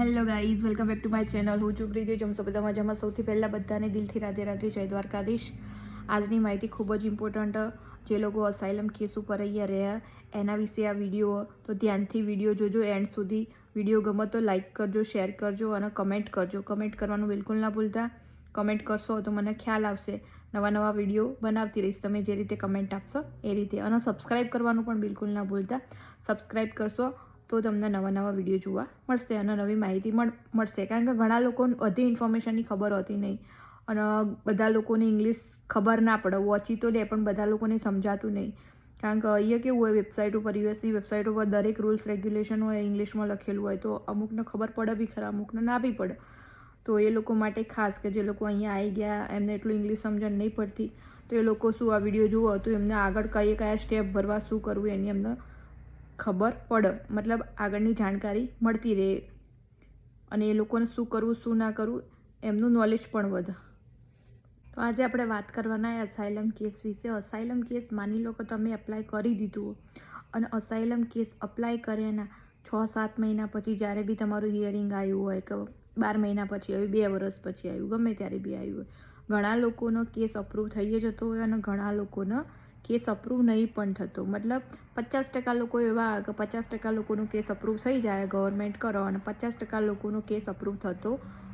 Hello guys welcome back to my channel હું છું પ્રીતિ. જમશો બધા મજામાં? સૌથી પહેલાં બધાને દિલથી રાધે રાધે જય દ્વારકાધીશ. આજની માહિતી ખૂબ જ ઇમ્પોર્ટન્ટ જે લોકો અસાઇલમ કેસ ઉપર અહીંયા રહ્યા, એના વિશે આ વીડિયો. તો ધ્યાનથી વીડિયો જોજો. એન્ડ સુધી વીડિયો ગમે તો લાઇક કરજો શેર કરજો અને કમેન્ટ કરજો. કમેન્ટ કરવાનું બિલકુલ ના ભૂલતા. કમેન્ટ કરશો તો મને ખ્યાલ આવશે. નવા નવા વીડિયો બનાવતી રહીશ. તમે જે રીતે કમેન્ટ આપશો એ રીતે. અને સબસ્ક્રાઈબ કરવાનું પણ બિલકુલ ના ભૂલતા. સબસ્ક્રાઈબ કરશો તો તમને નવા નવા વીડિયો જોવા મળશે અને નવી માહિતી મળ, મળશે. કારણ કે ઘણા લોકો બધી ઇન્ફોર્મેશનની ખબર હોતી નહીં. અને બધા લોકોને ઇંગ્લિશ ખબર ના પડે. વોચી તો લે, પણ બધા લોકોને સમજાતું નહીં. કારણ કે અહીંયા કેવું હોય, વેબસાઇટ ઉપર, યુએસની વેબસાઇટ ઉપર દરેક રૂલ્સ, રેગ્યુલેશન હોય, ઇંગ્લિશમાં લખેલું હોય, તો અમુકને ખબર પડે બી ખરા, અમુકને ના બી પડે. તો એ લોકો માટે ખાસ કે જે લોકો અહીંયા આવી ગયા, એમને એટલું ઇંગ્લિશ સમજણ નહીં પડતી. તો એ લોકો શું આ વીડિયો જુઓ, તો એમને આગળ કઈ કયા સ્ટેપ ભરવા, શું કરવું, એની એમને ખબર પડે. મતલબ આગળની જાણકારી મળતી રહે. અને એ લોકોને શું કરવું, શું ના કરવું, એમનું નોલેજ પણ વધે. તો આજે આપણે વાત કરવાના અસાયલમ કેસ વિશે. અસાઇલમ કેસ માની લો કે તમે એપ્લાય કરી દીધું અને અસાઇલમ કેસ અપ્લાય કર્યાના છ સાત મહિના પછી જ્યારે બી તમારું હિયરિંગ આવ્યું હોય કે બાર મહિના પછી આવ્યું, બે વર્ષ પછી આવ્યું, ગમે ત્યારે બી આવ્યું હોય. ઘણા લોકોનો કેસ અપ્રૂવ થઈ જતો હોય અને ઘણા લોકોનો કેસ અપ્રૂવ નહીં પણ થતો. મતલબ પચાસ ટકા લોકો એવા કે પચાસ ટકા લોકોનો કેસ અપ્રૂવ થઈ જાય ગવર્મેન્ટ કરો અને પચાસ ટકા લોકોનો કેસ અપ્રૂવ થતો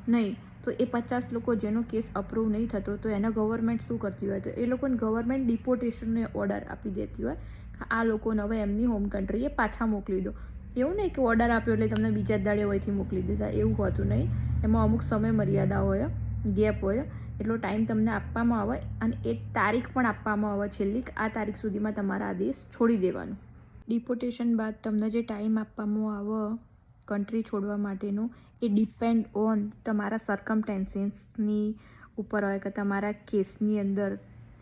નહીં, તો એ પચાસ લોકો જેનો કેસ અપ્રૂવ નહીં થતો, તો એના ગવર્મેન્ટ શું કરતી હોય? તો એ લોકોને ગવર્મેન્ટ ડિપોર્ટેશનનો ઓર્ડર આપી દેતી હોય આ લોકોને હવે એમની હોમ કન્ટ્રીએ પાછા મોકલી દો. એવું નહીં કે ઓર્ડર આપ્યો એટલે તમને બીજા દાડે હોયથી મોકલી દીધા. એવું હોતું નહીં. એમાં અમુક સમય મર્યાદા હોય ગેપ હોય. એટલો ટાઈમ તમને આપવામાં આવે અને એ તારીખ પણ આપવામાં આવે છેલ્લી આ તારીખ સુધીમાં તમારા આ દેશ છોડી દેવાનું. ડિપોટેશન બાદ તમને જે ટાઈમ આપવામાં આવે કન્ટ્રી છોડવા માટેનો, એ ડિપેન્ડ ઓન તમારા સર્કમટેન્સીસની ઉપર હોય કે તમારા કેસની અંદર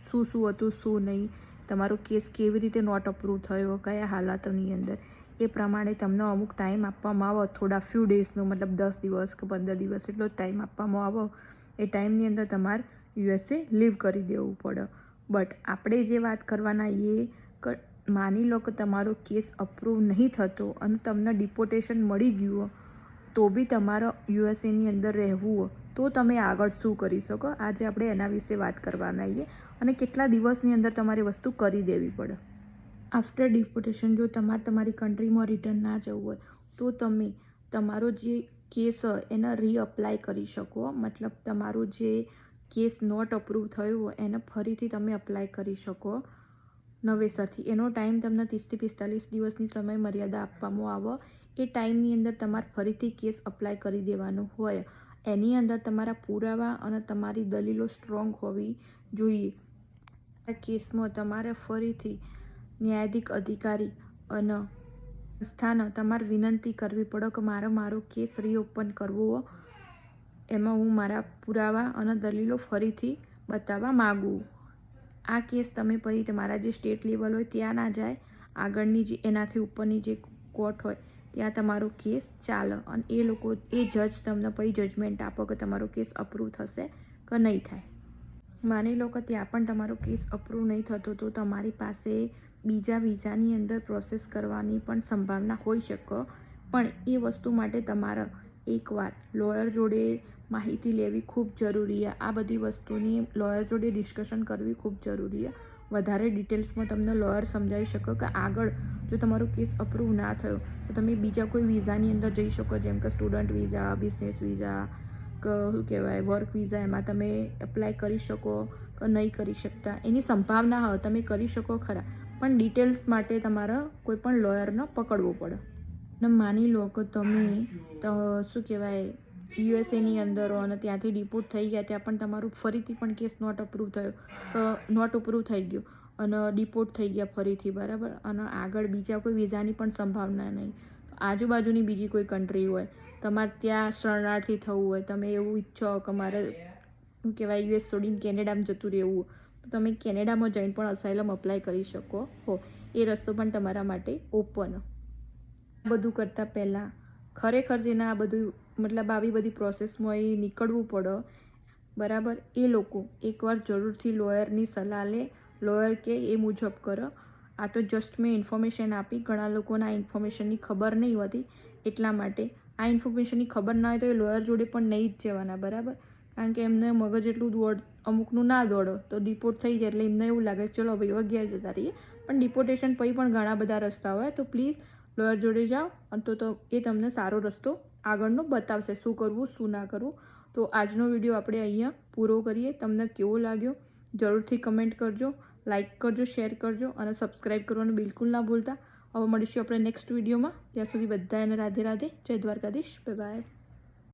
શું શું હતું, શું નહીં, તમારો કેસ કેવી રીતે નોટ અપ્રૂવ થયો, કયા હાલાતોની અંદર, એ પ્રમાણે તમને અમુક ટાઈમ આપવામાં આવે. થોડા ફ્યુ ડેઝનો મતલબ દસ દિવસ કે પંદર દિવસ એટલો જ ટાઈમ આપવામાં આવે. એ ટાઈમની અંદર તમારે યુએસએ લીવ કરી દેવું પડે. બટ આપણે જે વાત કરવાના એ માની લો કે તમારો કેસ અપ્રૂવ નહીં થતો અને તમને ડિપોટેશન મળી ગયું તો બી તમારે યુએસએની અંદર રહેવું તો તમે આગળ શું કરી શકો? આજે આપણે એના વિશે વાત કરવાના છીએ અને કેટલા દિવસની અંદર તમારે વસ્તુ કરી દેવી પડે. આફ્ટર ડિપોટેશન જો તમારે તમારી કન્ટ્રીમાં રિટર્ન ના જવું હોય, તો તમે તમારો જે કેસ એને રીઅપ્લાય કરી શકો. મતલબ તમારું જે કેસ નોટ અપ્રૂવ થયું હોય, એને ફરીથી તમે અપ્લાય કરી શકો. નવેસરથી. એનો ટાઈમ તમને ત્રીસથી પિસ્તાલીસ દિવસની સમય મર્યાદા આપવામાં આવે. એ ટાઈમની અંદર તમારે ફરીથી કેસ અપ્લાય કરી દેવાનો હોય. એની અંદર તમારા પુરાવા અને તમારી દલીલો સ્ટ્રોંગ હોવી જોઈએ. આ કેસમાં તમારે ફરીથી ન્યાયાધિક અધિકારી અને સ્થાને તમારે વિનંતી કરવી પડે કે મારે મારો કેસ રીઓપન કરવો એમાં હું મારા પુરાવા અને દલીલો ફરીથી બતાવવા માગું. આ કેસ તમે પછી તમારા જે સ્ટેટ લેવલ હોય ત્યાં ના જાય, આગળની જે એનાથી ઉપરની જે કોર્ટ હોય, ત્યાં તમારો કેસ ચાલે. અને એ લોકો, એ જજ તમને પછી જજમેન્ટ આપો કે તમારો કેસ અપ્રૂવ થશે કે નહીં થાય. માની લો કે ત્યાં પણ તમારો કેસ અપ્રૂવ નહીં થતો તો તમારી પાસે બીજા વિઝાની અંદર પ્રોસેસ કરવાની પણ સંભાવના હોઈ શકે. પણ એ વસ્તુ માટે તમારે એકવાર લોયર જોડે માહિતી લેવી ખૂબ જરૂરી છે. આ બધી વસ્તુની લોયર જોડે ડિસ્કશન કરવી ખૂબ જરૂરી છે. વધારે ડિટેલ્સમાં તમને લોયર સમજાવી શકો કે આગળ જો તમારો કેસ અપ્રૂવ ના થયો તો તમે બીજા કોઈ વિઝાની અંદર જઈ શકો. જેમ કે સ્ટુડન્ટ વિઝા બિઝનેસ વિઝા શું કહેવાય વર્ક વિઝા એમાં તમે એપ્લાય કરી શકો કે નહીં કરી શકતા. એની સંભાવના હોય તમે કરી શકો ખરા. પણ ડિટેલ્સ માટે તમારે કોઈ પણ લોયરને પકડવો પડે. ને માની લો કે તમે શું કહેવાય યુએસએની અંદર અને ત્યાંથી ડિપોર્ટ થઈ ગયા, ત્યાં પણ તમારું ફરીથી પણ કેસ નોટ અપ્રૂવ થયો નોટ અપ્રૂવ થઈ ગયો. અને ડિપોર્ટ થઈ ગયા ફરીથી, બરાબર? અને આગળ બીજા કોઈ વિઝાની પણ સંભાવના નહીં. આજુબાજુની બીજી કોઈ કન્ટ્રી હોય તમારે ત્યાં શરણાર્થી થવું હોય, તમે એવું ઈચ્છો કે મારે, શું કહેવાય યુએસ છોડીને કેનેડામાં જતું રહેવું તો તમે કેનેડામાં જઈને પણ અસાઇલમ અપ્લાય કરી શકો હો. એ રસ્તો પણ તમારા માટે ઓપન બધું કરતાં પહેલાં, ખરેખર જેના આ બધું, મતલબ આવી બધી પ્રોસેસમાં એ નીકળવું પડે, બરાબર? એ લોકો એકવાર જરૂરથી લોયરની સલાહ લે લોયર કે એ મુજબ કરો. આ તો જસ્ટ મેં ઇન્ફોર્મેશન આપી, ઘણા લોકોને આ ઇન્ફોર્મેશનની ખબર નહીં હોતી, એટલા માટે આ ઇન્ફોર્મેશનની ખબર ના હોય તો એ લોયર જોડે પણ નહીં જ જવાના, બરાબર? કારણ કે એમને મગજ એટલું દોડ, અમુકનું ના દોડો, તો ડિપોર્ટ થઈ જાય એટલે એમને એવું લાગે, ચલો ભાઈ હવે જતા રહીએ. પણ ડિપોર્ટેશન પછી પણ ઘણા બધા રસ્તા હોય, તો પ્લીઝ લોયર જોડે જાઓ તો તો એ તમને સારો રસ્તો આગળનો બતાવશે, શું કરવું, શું ના કરવું. તો આજનો વીડિયો આપણે અહીંયા પૂરો કરીએ. તમને કેવો લાગ્યો? જરૂરથી કમેન્ટ કરજો લાઇક કરજો શેર કરજો, અને સબસ્ક્રાઈબ કરવાનું બિલકુલ ના ભૂલતા. હવે મળીશું આપણે નેક્સ્ટ વિડીયોમાં ત્યાં સુધી બધા એને રાધે રાધે. જય દ્વારકાધીશ. બાય